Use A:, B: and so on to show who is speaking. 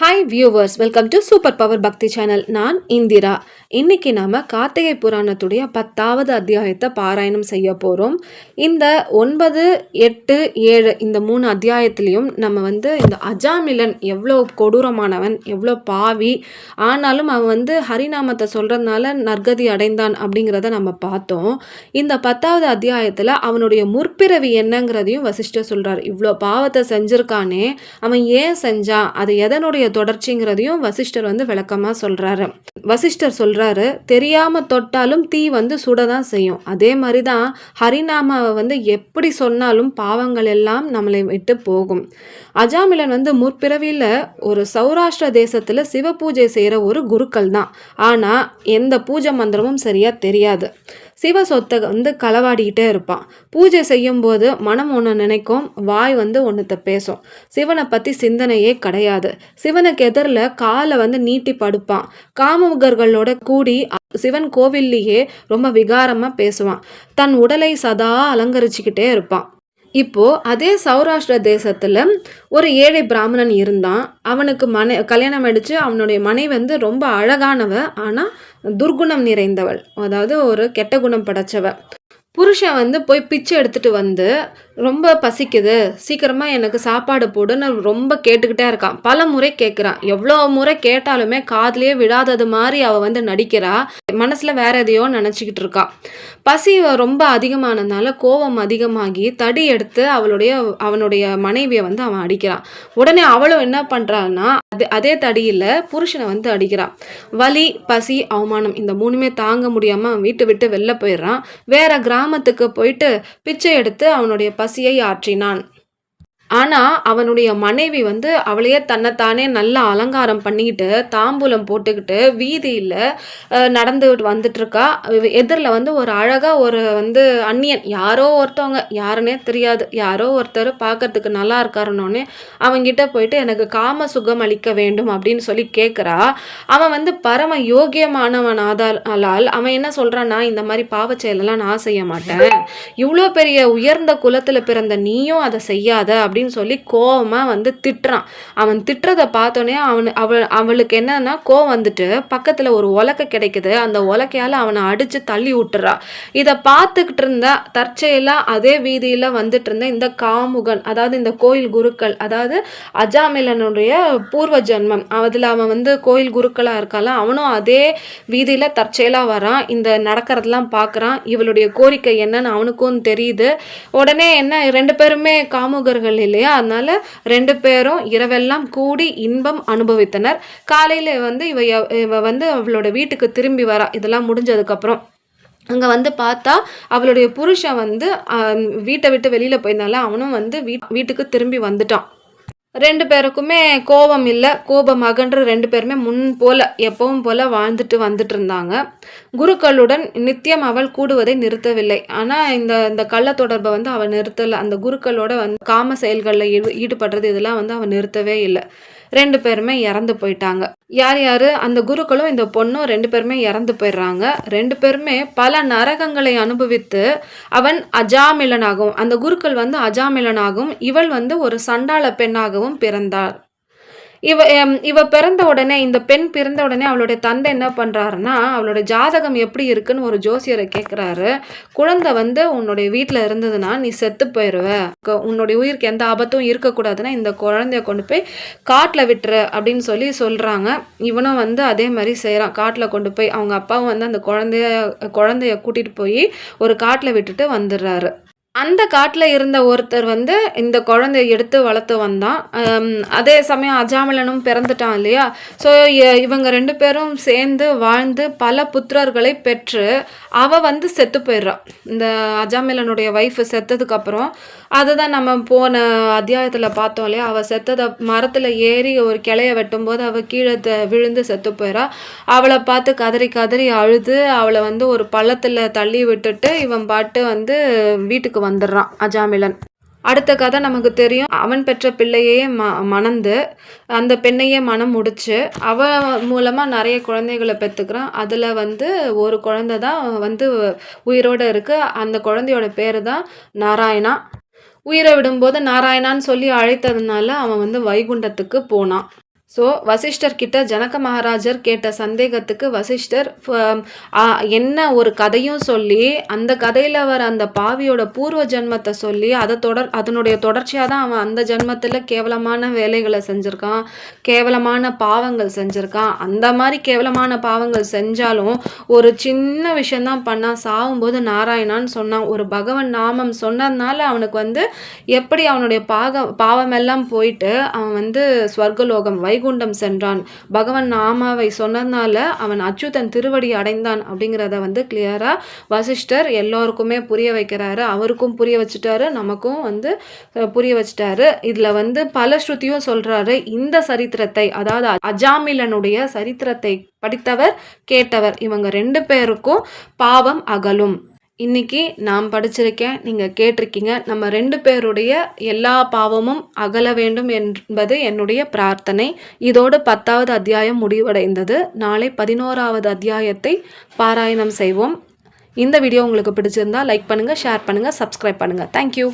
A: Hi viewers welcome to super power பக்தி channel நான் இந்திரா. இன்னைக்கு நாம் கார்த்திகை புராணத்துடைய பத்தாவது அத்தியாயத்தை பாராயணம் செய்ய போகிறோம் இந்த ஒன்பது எட்டு ஏழு இந்த மூணு அத்தியாயத்திலையும் நம்ம வந்து இந்த அஜாமிலன் எவ்வளோ கொடூரமானவன் எவ்வளோ பாவி ஆனாலும் அவன் வந்து ஹரிநாமத்தை சொல்கிறதுனால நற்கதி அடைந்தான் அப்படிங்கிறத நம்ம பார்த்தோம். இந்த பத்தாவது அத்தியாயத்தில் அவனுடைய முற்பிறவி என்னங்கிறதையும் வசிஷ்டர் சொல்கிறார் இவ்வளோ பாவத்தை செஞ்சுருக்கானே அவன் ஏன் செஞ்சான் அது எதனுடைய தொடர்ச்சிங்கிறதையும் வசிஷ்டர் வந்து விளக்கமாக சொல்கிறாரு வசிஷ்டர் சொல்கிறாரு தெரியாமல் தொட்டாலும் தீ வந்து சுட தான் செய்யும். அதே மாதிரி தான் ஹரிநாமாவை வந்து எப்படி சொன்னாலும் பாவங்கள் எல்லாம் நம்மளை விட்டு போகும். அஜாமிலன் வந்து முற்பிறவியில் ஒரு சௌராஷ்டிர தேசத்தில் சிவ பூஜை செய்கிற ஒரு குருக்கள் தான் ஆனால் எந்த பூஜை மந்திரமும் சரியாக தெரியாது. சிவ சொத்தை வந்து களவாடிக்கிட்டே இருப்பான். பூஜை செய்யும்போது மனம் ஒன்று நினைக்கும் வாய் வந்து ஒன்றத்தை பேசும். சிவனை பற்றி சிந்தனையே கிடையாது. சிவனுக்கு எதிரில் காலை வந்து நீட்டி படுப்பான். காமுகர்களோட கூடி சிவன் கோவில்லையே ரொம்ப விகாரமாக பேசுவான். தன் உடலை சதா அலங்கரிச்சுக்கிட்டே இருப்பான். இப்போது அதே சௌராஷ்டிர தேசத்தில் ஒரு ஏழை பிராமணன் இருந்தான். அவனுக்கு மனை கல்யாணம் அடிச்சு அவனுடைய மனைவி வந்து ரொம்ப அழகானவ ஆனால் துர்குணம் நிறைந்தவள். அதாவது ஒரு கெட்ட குணம் படைச்சவ. புருஷன் வந்து போய் பிச்சை எடுத்துட்டு வந்து ரொம்ப பசிக்குது. சீக்கிரமாக எனக்கு சாப்பாடு போடுன்னு ரொம்ப கேட்டுக்கிட்டே இருக்கான். பல முறை கேட்குறான் எவ்வளோ முறை கேட்டாலுமே காதலியே விழாதது மாதிரி அவள் வந்து நடிக்கிறா. மனசில் வேற எதையோ நினச்சிக்கிட்டு இருக்கான் பசி ரொம்ப அதிகமானதுனால கோபம் அதிகமாகி தடி எடுத்து அவளுடைய அவனுடைய மனைவியை வந்து அவன் அடிக்கிறான். உடனே அவளும் என்ன பண்ணுறான்னா அது அதே தடியில் புருஷனை வந்து அடிக்கிறான். வலி பசி அவமானம் இந்த மூணுமே தாங்க முடியாமல் அவன் வீட்டை விட்டு வெளில போயிடுறான். வேற கிராமத்துக்கு போயிட்டு பிச்சை எடுத்து அவனுடைய பசியை ஆற்றினான். ஆனால் அவனுடைய மனைவி வந்து அவளையே தன்னைத்தானே நல்லா அலங்காரம் பண்ணிக்கிட்டு தாம்பூலம் போட்டுக்கிட்டு வீதியில் நடந்து வந்துட்டுருக்கா. எதிரில் வந்து ஒரு அழகாக ஒரு வந்து அந்நியன். யாரோ ஒருத்தவங்க. யாருன்னே தெரியாது. யாரோ ஒருத்தர் பார்க்கறதுக்கு நல்லா இருக்காருன்னொன்னே அவங்கிட்ட போயிட்டு எனக்கு காம சுகம் அளிக்க வேண்டும் அப்படின்னு சொல்லி கேட்குறா அவன் வந்து பரம யோகியமானவன் ஆதாலால் அவன் என்ன சொல்கிறான்னா இந்த மாதிரி பாவ செயலெல்லாம் நான் செய்ய மாட்டேன். இவ்வளோ பெரிய உயர்ந்த குலத்தில் பிறந்த நீயும் அதை செய்யாத அப்படின்னு அப்படின்னு சொல்லி கோவமாக வந்து திட்டுறான். அவன் திட்டுறதை பார்த்தோன்னே அவன் அவள் அவளுக்கு என்னன்னா கோவம் வந்துட்டு பக்கத்தில் ஒரு உலக்கை கிடைக்குது. அந்த உலக்கையால் அவனை அடித்து தள்ளி விட்டுறா. இதை பார்த்துக்கிட்டு இருந்தா தற்செயலாக அதே வீதியில் வந்துட்டு இருந்த இந்த காமுகன் அதாவது இந்த கோயில் குருக்கள் அதாவது அஜாமிலனுடைய பூர்வ ஜென்மம் அதில் அவன் வந்து கோயில் குருக்களாக இருக்கால அவனும் அதே வீதியில் தற்செயலாக வரான். இந்த நடக்கிறதெல்லாம் பார்க்கறான் இவளுடைய கோரிக்கை என்னன்னு அவனுக்கும் தெரியுது. உடனே என்ன ரெண்டு பேருமே காமுகர்கள் இல்லையா? அதனால ரெண்டு பேரும் இரவெல்லாம் கூடி இன்பம் அனுபவித்தனர். காலையில வந்து இவ இவ வந்து அவளோட வீட்டுக்கு திரும்பி வரா. இதெல்லாம் முடிஞ்சதுக்கப்புறம். அங்கே வந்து பார்த்தா அவளுடைய புருஷன் வந்து வீட்டை விட்டு வெளியில் போயிருந்தால அவனும் வந்து வீட்டுக்கு திரும்பி வந்துட்டான். ரெண்டு பேருக்குமே கோபம் இல்லை. கோபம் அகன்று ரெண்டு பேருமே முன் போல எப்பவும் போல வாழ்ந்துட்டு வந்துட்டு இருந்தாங்க குருக்களுடன் நித்தியம் அவள் கூடுவதை நிறுத்தவில்லை. ஆனால் இந்த இந்த கள்ள தொடர்பை வந்து அவள் நிறுத்தலை. அந்த குருக்களோட வந்து காம செயல்களில் ஈடு ஈடுபடுறது இதெல்லாம் வந்து அவள் நிறுத்தவே இல்லை. ரெண்டு பேருமே இறந்து போயிட்டாங்க. யார் யாரு? அந்த குருக்களும் இந்த பொண்ணும் ரெண்டு பேருமே இறந்து போயிடுறாங்க. ரெண்டு பேருமே பல நரகங்களை அனுபவித்து அவன் அஜாமிலனாகவும் அந்த குருக்கள் வந்து அஜாமிலனாகவும் இவள் வந்து ஒரு சண்டாள பெண்ணாகவும் பிறந்தார் இவ எம், இவ பிறந்த உடனே இந்த பெண் பிறந்த உடனே அவளுடைய தந்தை என்ன பண்ணுறாருன்னா அவளோட ஜாதகம் எப்படி இருக்குன்னு ஒரு ஜோசியரை கேட்குறாரு குழந்தை வந்து உன்னுடைய வீட்டில் இருந்ததுன்னா நீ செத்து போயிடுவ உன்னுடைய உயிருக்கு எந்த ஆபத்தும் இருக்கக்கூடாதுன்னா இந்த குழந்தைய கொண்டு போய் காட்டில் விட்டுரு அப்படின்னு சொல்லி சொல்கிறாங்க இவனும் வந்து அதே மாதிரி செய்கிறான் காட்டில் கொண்டு போய் அவங்க அப்பாவும் வந்து அந்த குழந்தைய குழந்தைய கூட்டிகிட்டு போய் ஒரு காட்டில் விட்டுட்டு வந்துடுறாரு. அந்த காட்டில் இருந்த ஒருத்தர் வந்து இந்த குழந்தைய எடுத்து வளர்த்து வந்தான். அதே சமயம் அஜாமிலனும் பிறந்துட்டான் இல்லையா? ஸோ இவங்க ரெண்டு பேரும் சேர்ந்து வாழ்ந்து பல புத்திரர்களை பெற்று அவ வந்து செத்து போயிடுறான் இந்த அஜாமிலனுடைய ஒய்ஃப் செத்ததுக்கப்புறம் அதுதான் நம்ம போன அத்தியாயத்தில் பார்த்தோம் இல்லையா? அவள் செத்ததை மரத்தில் ஏறி ஒரு கிளைய வெட்டும்போது அவள் கீழே த- விழுந்து செத்து போயிடறா அவளை பார்த்து கதறி கதறி அழுது அவளை வந்து ஒரு பள்ளத்தில் தள்ளி விட்டுட்டு இவன் பாட்டு வந்து வீட்டுக்கு வந்துடுறான் அஜாமிலன். அடுத்த கதை நமக்கு தெரியும். அவன் பெற்ற பிள்ளையே ம மணந்து அந்த பெண்ணையே மனம் முடிச்சு அவ மூலமாக நிறைய குழந்தைகளை பெற்றுக்கிறான். அதில் வந்து ஒரு குழந்தை தான் வந்து உயிரோட இருக்கு. அந்த குழந்தையோட பேர் தான் நாராயணா. உயிரை விடும்போது நாராயணான்னு சொல்லி அழைத்ததுனால அவன் வந்து வைகுண்டத்துக்கு போனான். ஸோ வசிஷ்டர்கிட்ட ஜனக மகாராஜர் கேட்ட சந்தேகத்துக்கு வசிஷ்டர் ஃப- என்ன ஒரு கதையும் சொல்லி அந்த கதையில் வர அந்த பாவியோட பூர்வ ஜென்மத்தை சொல்லி அதை தொடர் அதனுடைய தொடர்ச்சியாக தான் அவன் அந்த ஜென்மத்தில் கேவலமான வேலைகளை செஞ்சுருக்கான் கேவலமான பாவங்கள் செஞ்சுருக்கான். அந்த மாதிரி கேவலமான பாவங்கள் செஞ்சாலும் ஒரு சின்ன விஷயந்தான் பண்ணான். சாகும்போது நாராயணான்னு சொன்னான். ஒரு பகவன் நாமம் சொன்னதுனால அவனுக்கு வந்து எப்படி அவனுடைய பாக பாவமெல்லாம் போயிட்டு அவன் வந்து ஸ்வர்கலோகம் வைகுண்டம் சென்றான். பகவான் நாமாவை சொன்னதுனால அவன் அச்சுதன் திருவடி அடைந்தான் அப்படிங்கிறத வந்து கிளியராக வசிஷ்டர் எல்லோருக்குமே புரிய வைக்கிறாரு. அவருக்கும் புரிய வச்சுட்டாரு. நமக்கும் வந்து புரிய வச்சுட்டாரு. இதில் வந்து பல ஸ்ருதியும் சொல்கிறாரு இந்த சரித்திரத்தை அதாவது அஜாமிலனுடைய சரித்திரத்தை படித்தவர் கேட்டவர் இவங்க ரெண்டு பேருக்கும் பாவம் அகலும். இன்னைக்கு நான் படிச்சிருக்கேன் நீங்கள் கேட்டிருக்கீங்க நம்ம ரெண்டு பேருடைய எல்லா பாவமும் அகல வேண்டும் என்பது என்னுடைய பிரார்த்தனை. இதோடு பத்தாவது அத்தியாயம் முடிவடைந்தது. நாளை பதினோராவது அத்தியாயத்தை பாராயணம் செய்வோம். இந்த வீடியோ உங்களுக்கு பிடிச்சிருந்தா லைக் பண்ணுங்கள் ஷேர் பண்ணுங்கள் சப்ஸ்கிரைப் பண்ணுங்கள் தேங்க்யூ